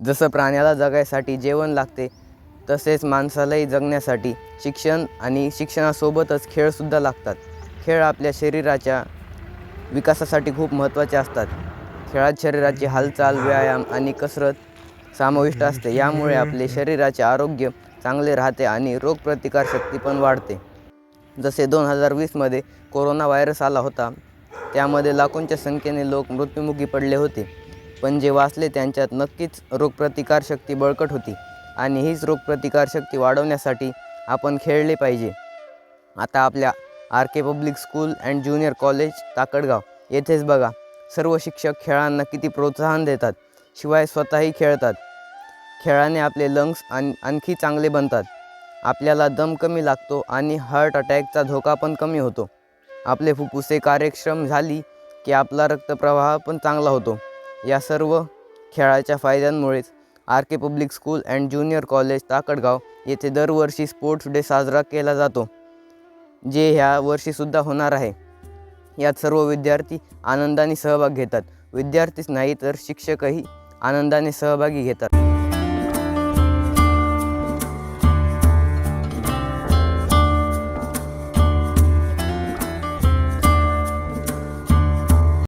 जसं प्राण्याला जगायसाठी जेवण लागते तसेच माणसालाही जगण्यासाठी शिक्षण आणि शिक्षणासोबतच खेळसुद्धा लागतात. खेळ आपल्या शरीराच्या विकासासाठी खूप महत्त्वाचे असतात. खेळात शरीराची हालचाल व्यायाम आणि कसरत समाविष्ट असते. यामुळे आपले शरीराचे आरोग्य चांगले राहते आणि रोगप्रतिकारशक्ती पण वाढते. जसे दोन हजार वीसमध्ये कोरोना व्हायरस आला होता त्यामध्ये लाखोंच्या संख्येने लोक मृत्युमुखी पडले होते. पण जे वाचले त्यांच्यात नक्कीच रोगप्रतिकारशक्ती बळकट होती आणि हीच रोगप्रतिकारशक्ती वाढवण्यासाठी आपण खेळले पाहिजे. आता आपल्या R K public school and junior college Takadgaon येथेच बघा. सर्व शिक्षक खेळांना किती प्रोत्साहन देतात शिवाय स्वतःही खेळतात. खेळाने आपले लंग्स आणि आणखी चांगले बनतात. आपल्याला दम कमी लागतो आणि हार्ट अटॅकचा धोका पण कमी होतो. आपले फुफ्फुसे कार्यक्षम झाली की आपला रक्तप्रवाह पण चांगला होतो. या सर्व खेळाच्या फायद्यांमुळेच R K public school and junior college Takadgaon येथे दरवर्षी स्पोर्ट्स डे साजरा केला जातो जे ह्या वर्षीसुद्धा होणार आहे. यात सर्व विद्यार्थी आनंदाने सहभाग घेतात. विद्यार्थीच नाही तर शिक्षकही आनंदाने सहभागी घेतात.